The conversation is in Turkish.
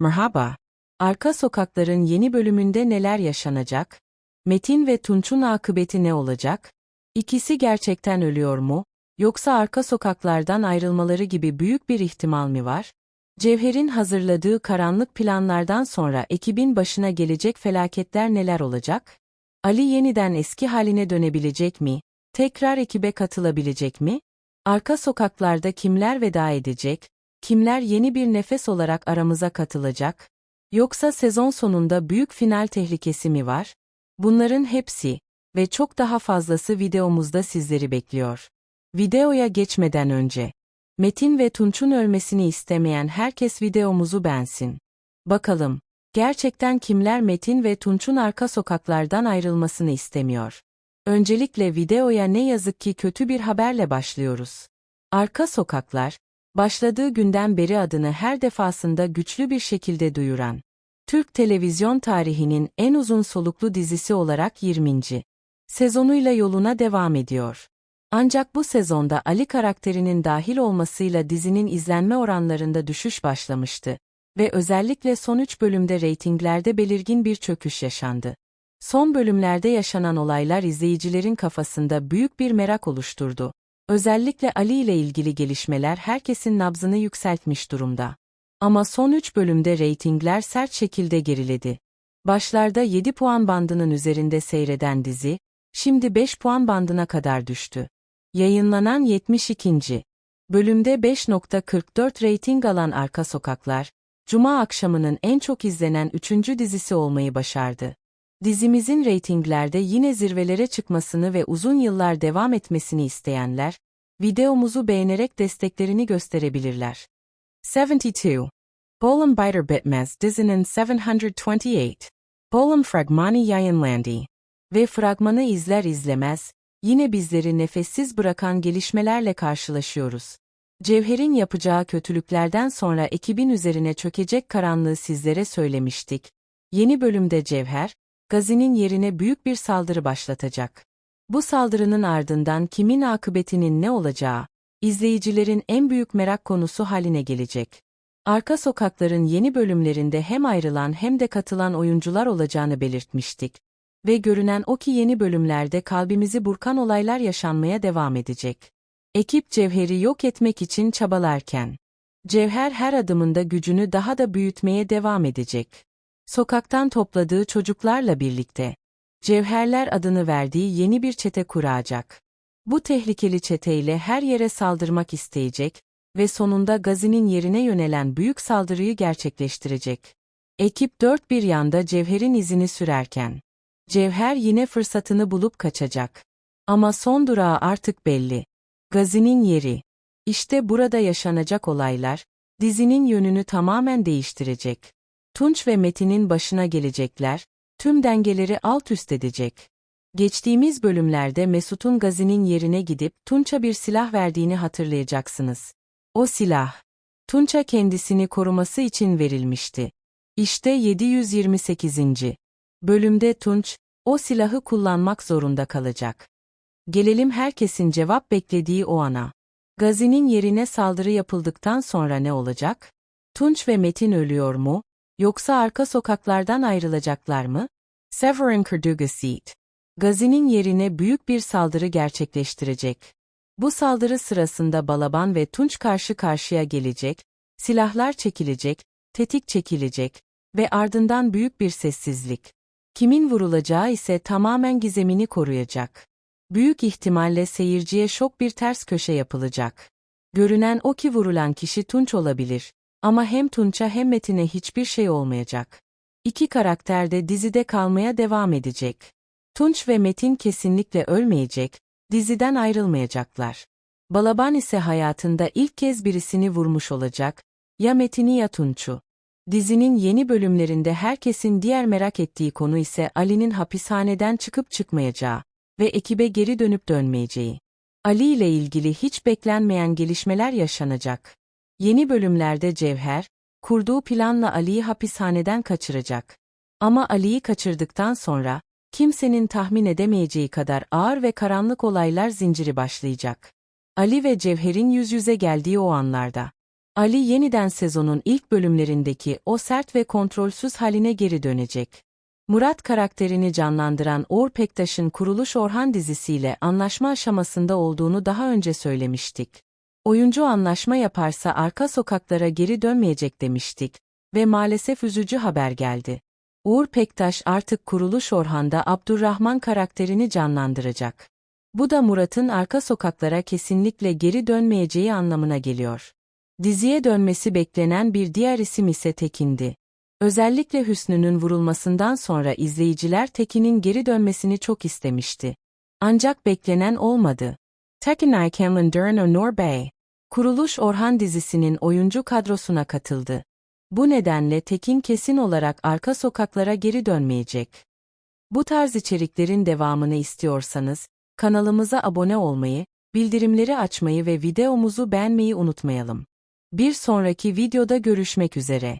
Merhaba. Arka Sokaklar'ın yeni bölümünde neler yaşanacak? Metin ve Tunç'un akıbeti ne olacak? İkisi gerçekten ölüyor mu? Yoksa arka sokaklardan ayrılmaları gibi büyük bir ihtimal mi var? Cevher'in hazırladığı karanlık planlardan sonra ekibin başına gelecek felaketler neler olacak? Ali yeniden eski haline dönebilecek mi? Tekrar ekibe katılabilecek mi? Arka sokaklarda kimler veda edecek? Kimler yeni bir nefes olarak aramıza katılacak? Yoksa sezon sonunda büyük final tehlikesi mi var? Bunların hepsi ve çok daha fazlası videomuzda sizleri bekliyor. Videoya geçmeden önce Metin ve Tunç'un ölmesini istemeyen herkes videomuzu beğensin. Bakalım, gerçekten kimler Metin ve Tunç'un arka sokaklardan ayrılmasını istemiyor? Öncelikle videoya ne yazık ki kötü bir haberle başlıyoruz. Arka sokaklar, başladığı günden beri adını her defasında güçlü bir şekilde duyuran, Türk televizyon tarihinin en uzun soluklu dizisi olarak 20. sezonuyla yoluna devam ediyor. Ancak bu sezonda Ali karakterinin dahil olmasıyla dizinin izlenme oranlarında düşüş başlamıştı ve özellikle son 3 bölümde reytinglerde belirgin bir çöküş yaşandı. Son bölümlerde yaşanan olaylar izleyicilerin kafasında büyük bir merak oluşturdu. Özellikle Ali ile ilgili gelişmeler herkesin nabzını yükseltmiş durumda. Ama son 3 bölümde reytingler sert şekilde geriledi. Başlarda 7 puan bandının üzerinde seyreden dizi, şimdi 5 puan bandına kadar düştü. Yayınlanan 72. bölümde 5.44 reyting alan Arka Sokaklar, Cuma akşamının en çok izlenen 3. dizisi olmayı başardı. Dizimizin reytinglerde yine zirvelere çıkmasını ve uzun yıllar devam etmesini isteyenler, videomuzu beğenerek desteklerini gösterebilirler. 72. Bölüm Biter Bitmez dizinin 728. Bölüm fragmanı yayınlandı. Ve fragmanı izler izlemez, yine bizleri nefessiz bırakan gelişmelerle karşılaşıyoruz. Cevher'in yapacağı kötülüklerden sonra ekibin üzerine çökecek karanlığı sizlere söylemiştik. Yeni bölümde Cevher, Gazi'nin yerine büyük bir saldırı başlatacak. Bu saldırının ardından kimin akıbetinin ne olacağı, izleyicilerin en büyük merak konusu haline gelecek. Arka Sokaklar'ın yeni bölümlerinde hem ayrılan hem de katılan oyuncular olacağını belirtmiştik. Ve görünen o ki yeni bölümlerde kalbimizi burkan olaylar yaşanmaya devam edecek. Ekip Cevher'i yok etmek için çabalarken, Cevher her adımında gücünü daha da büyütmeye devam edecek. Sokaktan topladığı çocuklarla birlikte, Cevherler adını verdiği yeni bir çete kuracak. Bu tehlikeli çeteyle her yere saldırmak isteyecek ve sonunda Gazi'nin yerine yönelen büyük saldırıyı gerçekleştirecek. Ekip dört bir yanda Cevher'in izini sürerken, Cevher yine fırsatını bulup kaçacak. Ama son durağı artık belli. Gazi'nin yeri. İşte burada yaşanacak olaylar, dizinin yönünü tamamen değiştirecek. Tunç ve Metin'in başına gelecekler, tüm dengeleri alt üst edecek. Geçtiğimiz bölümlerde Mesut'un Gazi'nin yerine gidip Tunç'a bir silah verdiğini hatırlayacaksınız. O silah, Tunç'a kendisini koruması için verilmişti. İşte 728. bölümde Tunç, o silahı kullanmak zorunda kalacak. Gelelim herkesin cevap beklediği o ana. Gazi'nin yerine saldırı yapıldıktan sonra ne olacak? Tunç ve Metin ölüyor mu? Yoksa arka sokaklardan ayrılacaklar mı? Severin Kurdugasit. Gazi'nin yerine büyük bir saldırı gerçekleştirecek. Bu saldırı sırasında Balaban ve Tunç karşı karşıya gelecek, silahlar çekilecek, tetik çekilecek ve ardından büyük bir sessizlik. Kimin vurulacağı ise tamamen gizemini koruyacak. Büyük ihtimalle seyirciye şok bir ters köşe yapılacak. Görünen o ki vurulan kişi Tunç olabilir. Ama hem Tunç'a hem Metin'e hiçbir şey olmayacak. İki karakter de dizide kalmaya devam edecek. Tunç ve Metin kesinlikle ölmeyecek, diziden ayrılmayacaklar. Balaban ise hayatında ilk kez birisini vurmuş olacak, ya Metin'i ya Tunç'u. Dizinin yeni bölümlerinde herkesin diğer merak ettiği konu ise Ali'nin hapishaneden çıkıp çıkmayacağı ve ekibe geri dönüp dönmeyeceği. Ali ile ilgili hiç beklenmeyen gelişmeler yaşanacak. Yeni bölümlerde Cevher, kurduğu planla Ali'yi hapishaneden kaçıracak. Ama Ali'yi kaçırdıktan sonra, kimsenin tahmin edemeyeceği kadar ağır ve karanlık olaylar zinciri başlayacak. Ali ve Cevher'in yüz yüze geldiği o anlarda. Ali yeniden sezonun ilk bölümlerindeki o sert ve kontrolsüz haline geri dönecek. Murat karakterini canlandıran Uğur Pektaş'ın Kuruluş Orhan dizisiyle anlaşma aşamasında olduğunu daha önce söylemiştik. Oyuncu anlaşma yaparsa arka sokaklara geri dönmeyecek demiştik ve maalesef üzücü haber geldi. Uğur Pektaş artık Kuruluş Orhan'da Abdurrahman karakterini canlandıracak. Bu da Murat'ın arka sokaklara kesinlikle geri dönmeyeceği anlamına geliyor. Diziye dönmesi beklenen bir diğer isim ise Tekin'di. Özellikle Hüsnü'nün vurulmasından sonra izleyiciler Tekin'in geri dönmesini çok istemişti. Ancak beklenen olmadı. Tekin Aykenlin Dern Onur Bey, Kuruluş Orhan dizisinin oyuncu kadrosuna katıldı. Bu nedenle Tekin kesin olarak arka sokaklara geri dönmeyecek. Bu tarz içeriklerin devamını istiyorsanız, kanalımıza abone olmayı, bildirimleri açmayı ve videomuzu beğenmeyi unutmayalım. Bir sonraki videoda görüşmek üzere.